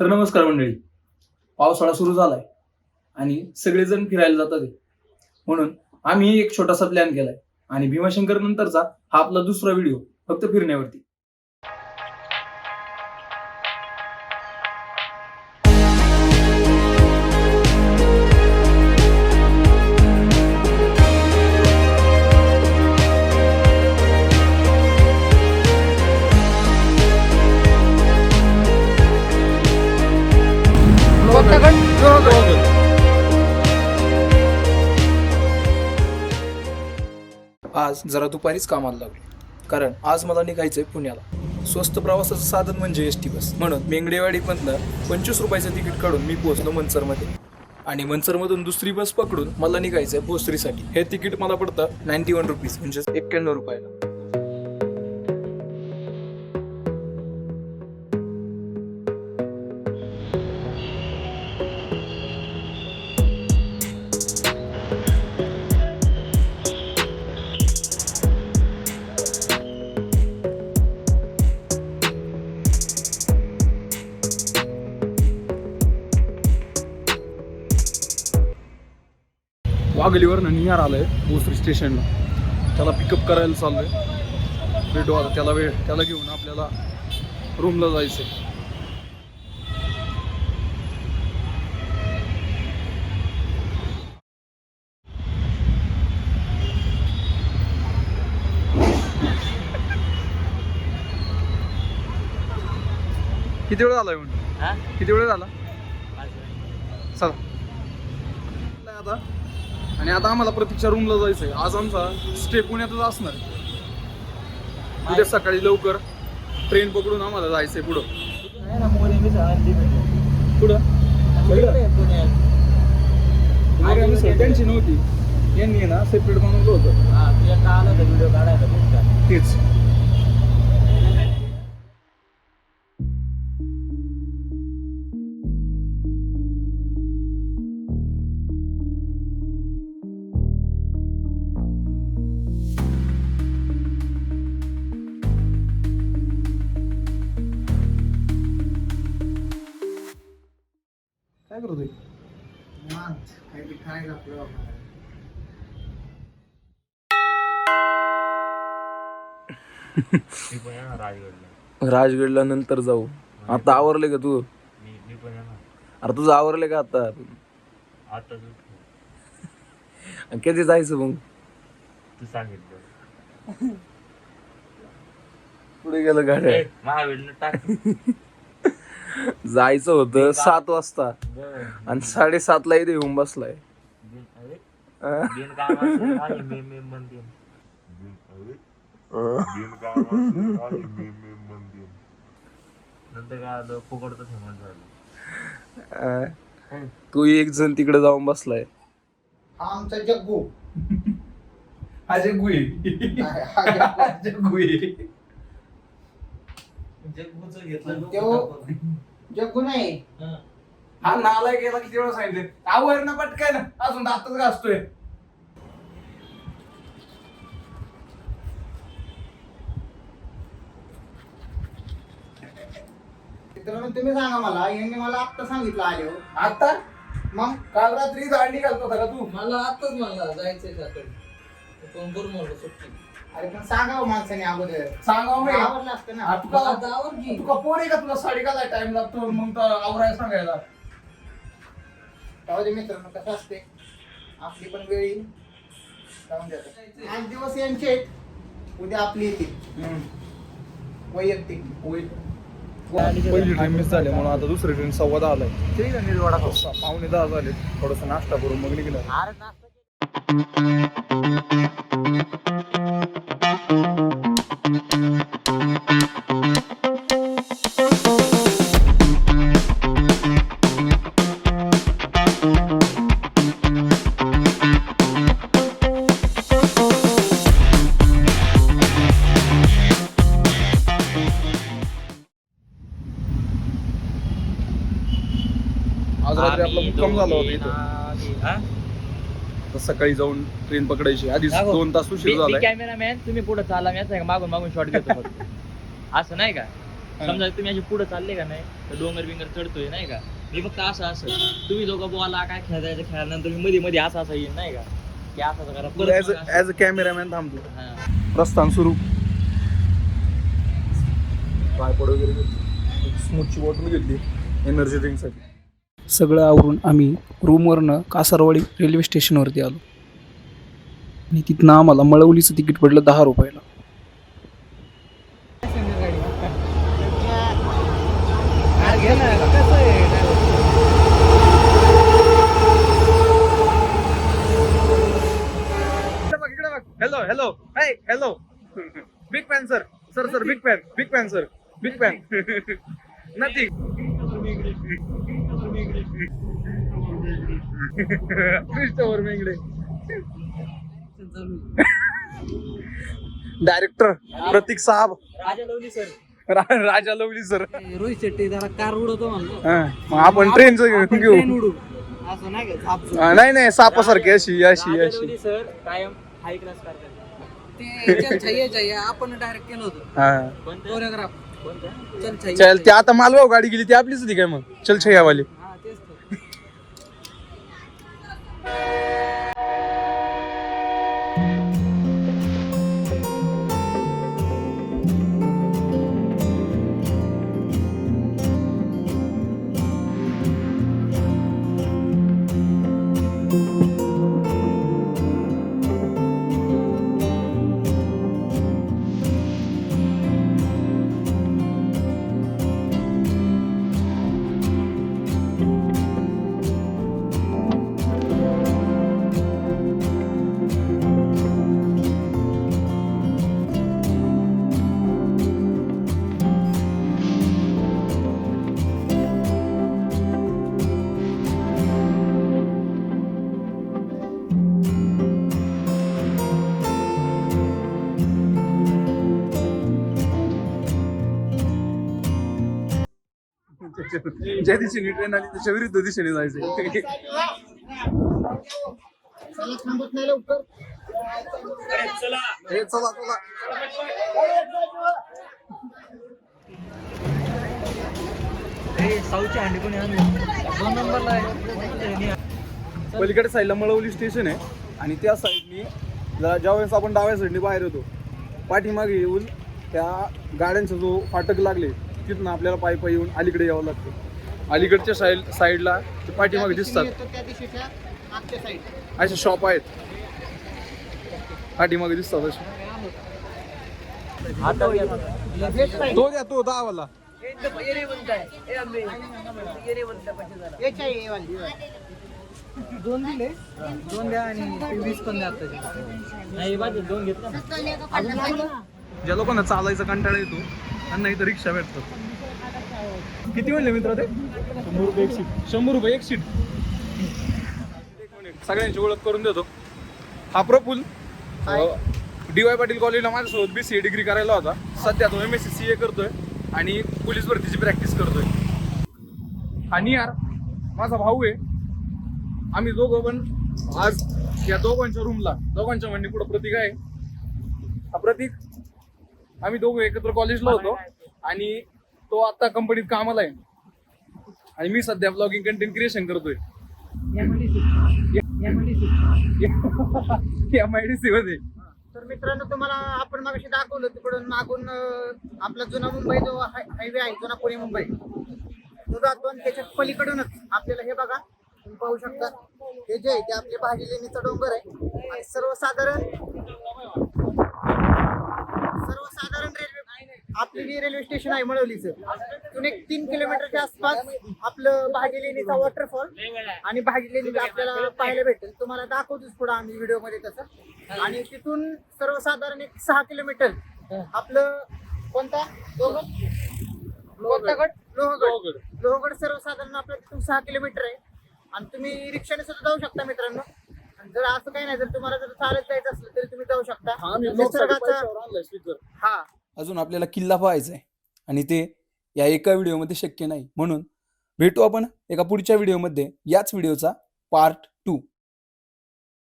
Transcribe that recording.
तर नमस्कार मंडळी. पावसाळा सुरू झालाय आणि सगळेजण फिरायला जातात म्हणून आम्ही एक छोटासा प्लॅन केलाय. आणि भीमाशंकर नंतरचा हा आपला दुसरा व्हिडिओ फक्त फिरण्यावरती. आज जरा दुपारीच कामाला लागलो. कारण आज मला निघायचंय पुण्याला. स्वस्त प्रवासाचं साधन म्हणजे एस टी बस. म्हणून मेंगडेवाडीमधनं पंचवीस रुपयाचं तिकीट काढून मी पोहोचलो मनसरमध्ये. आणि मनसरमधून दुसरी बस पकडून मला निघायचंय भोसरीसाठी. हे तिकीट मला पडतं नाईन्टी वन रुपीज म्हणजे एक्क्याण्णव रुपयाला. वाघलीवरनं निहार आलंय भोसरी स्टेशनला. त्याला पिकअप करायला चाललोय. भेटू आता त्याला वेळ त्याला घेऊन आपल्याला रूमला जायचंय. किती वेळ म्हणून? किती वेळ झाला? चला. आता आणि आता आम्हाला प्रतीक्षा रूमला जायचंय. आज आमचा स्टे पुण्यातच असणार आहे. उद्या सकाळी लवकर ट्रेन पकडून आम्हाला जायचंय पुढं. पुढं मोर्या मिसळ त्यांची नव्हती. यांनी ना सेपरेट बनवलं होतं. व्हिडिओ काढायचा तेच. काय करतोय राजगडला. राजगडला नंतर जाऊ. आता आवरले का तू? मी मी पण येणार. अरे तुझं आवरले का आता? आता तू आणि कधी जायचं मग? तू सांगितलं. पुढे गेलं गाड्या? महावीरनं टाक जायचं होतं सात वाजता. आणि साडेसात ला इथे येऊन बसलाय? तू एक जण तिकडे जाऊन बसलाय. आमचा जग्गू. अजय गुई हा जग्गू. जग्गू तो जग्गू नाही. हा. नालाय गेला किती वेळा सांगितले. आवर ना पटकन. अजून दातच घासतोय. मित्रांनो तुम्ही सांगा मला यांनी मला आत्ता सांगितलं आले हो. आता मग? काल रात्री दांडी घालतो होता का तू? मला आताच म्हणला जायचंय साकडे पण बरं म्हणलं सुट्टी? अरे पण सांगा हो माणसाने अगोदर. सांगाव मी आवडलं असतं ना. आ, तुका तुका पोर आहे का तुला साडी घालाय टाइम लागतो? मग तर आवराय सांगायला. तेव्हा ते मित्रांनो कसं असते आपली पण वेळ येईल. जाऊन द्या आज दिवस यांचे आहेत. उद्या आपली येतील. वैयक्तिक. पहिली ट्रेन मिस झाली म्हणून आता दुसरी ट्रेन सव्वा दहा आलाय ठीक आहे निर्वाडा पावणे दहा झाले. थोडस नाश्ता करून मग निघलं अरे नाश्ता आज रात्री आपला आम्ही मुक्काम झाला होता दोघे इथं नागे- हा? तर सकाळी जाऊन ट्रेन पकडायची. आधी दाखव. दोन तास उशीर मी झालाय. कॅमेरामॅन तुम्ही पुढे चाला मी असं मागून मागून शॉट घेतो फक्त. असं नाही का? समजा तुम्ही असे पुढे चालले का नाही तर डोंगर बिंगर चढतोय नाही का? मी फक्त असं असं. तुम्ही लोक बोला काय खेळायचं खेळानंतर मी मध्ये मध्ये असं असं येईल नाही का? की असं असं करा. परत ऍज मग असं- ऍज अ कॅमेरामॅन थांबतो. हा. प्रस्थान सुरू. ट्रायपॉड वगैरे. घेतली स्मूथची बॉटल घेतली. एनर्जी ड्रिंकसाठी सगळं आवरून आम्ही रूमवरनं कासारवाडी रेल्वे स्टेशनवरती आलो. आणि तिथनं आम्हाला मळवलीचं तिकीट पडलं दहा रुपयाला. Hello hello hi hello big fan sir sir sir big fan big fan sir big fan nothing Christopher Mengade director Prateek साहब. राजा लवली सर रा- राजा लवली सर रोहित शेट्टी जरा कार उडवतो म्हणलो. मग आपण ट्रेनचं आपण घेऊ train उडू असं नाही का झाप झुप. हा, नाही नाही सापासारखी अशी अशी अशी. सर कायम हाय क्लास करतात ते चल आपण डायरेक्ट केलं होतं. हा. कोरिओग्राफ चल चल ते. आता मालवाव गाडी गेली ती आपलीच होती काय मग? चल छयावाली. ज्या दिशेने ट्रेन आली त्याच्या विरुद्ध दिशेने जायचं. चला हे चला साऊथची हंडी दोन नंबरला आहे. पलीकडे साईडला मळवली स्टेशन आहे. आणि त्या साईडनी जरा ज्यावेळेस आपण डाव्या साईडने बाहेर येतो पाठीमागे येऊन त्या गाड्यांचा जो फाटक लागले तिथनं आपल्याला पायी पायी येऊन अलीकडे यावं लागतं. अलीकडच्या साईड साईडला ते पाठीमागे दिसतात. असे शॉप आहेत. पाठीमागे दिसतात असे आता. तो द्या तो दहावाला. दोन दिले? दोन द्या आणि ते वीस पण द्या बाजू दोन घेतलं. ना ज्या लोकांना चालायचा कंटाळा येतो त्यांना इथं रिक्षा भेटतात. किती म्हणले मित्र ते? शंभर रुपये एक सीट शंभर रुपये एक सीट सगळ्यांची ओळख करून देतो. हा प्रफुल डी वाय पाटील कॉलेजला माझ्यासोबत बी सी ए डिग्री करायला होता. सध्या तो M S C C A करतोय आणि पोलीस भरतीची प्रॅक्टिस करतोय. आणि यार माझा भाऊ आहे. आम्ही दोघं पण आज या दोघांच्या रूमला दोघांच्या म्हणणे पुढे प्रतीक आहे. हा प्रतीक आम्ही दोघं एकत्र कॉलेजला होतो. आणि तो आता कंपनीत कामाला आहे. आणि मी सध्या ब्लॉगिंग कंटेंट क्रिएशन करतोय. एम आय डी सी मध्ये. तर मित्रांनो तुम्हाला आपण मागाशी दाखवलं तिकडून मागून आपला जुना मुंबई जो हायवे आहे जुना पुणे मुंबई. तो जातो आणि त्याच्या पलीकडूनच आपल्याला हे बघा तुम्ही पाहू शकता. हे जे आहे ते आपले भाजी लेणीचा डोंगर आहे. आणि सर्वसाधारण सर्वसाधारण रेल्वे आपली जी रेल्वे स्टेशन आहे मळवलीचं तिथून एक तीन किलोमीटरच्या आसपास आपलं भाजी लेणीचा वॉटरफॉल आणि भाजी लेणी आपल्याला पाहायला भेटेल. तुम्हाला दाखवतोच पुढे आम्ही व्हिडिओमध्ये तसं. आणि तिथून सर्वसाधारण एक सहा किलोमीटर आपलं कोणता? लोहगड? कोणता लोहगड. लोहगड. सर्वसाधारण आपलं तिथून सहा किलोमीटर आहे. आणि तुम्ही रिक्षाने सुद्धा जाऊ शकता मित्रांनो. जर असं काही नाही जर तुम्हाला जर चालत जायचं असलं तरी तुम्ही जाऊ शकता. निसर्गाचा हा. अजून आपल्याला किल्ला पाहायचा आहे आणि ते या एका व्हिडिओमध्ये शक्य नाही. म्हणून भेटू आपण एका पुढच्या व्हिडिओमध्ये याच व्हिडिओचा पार्ट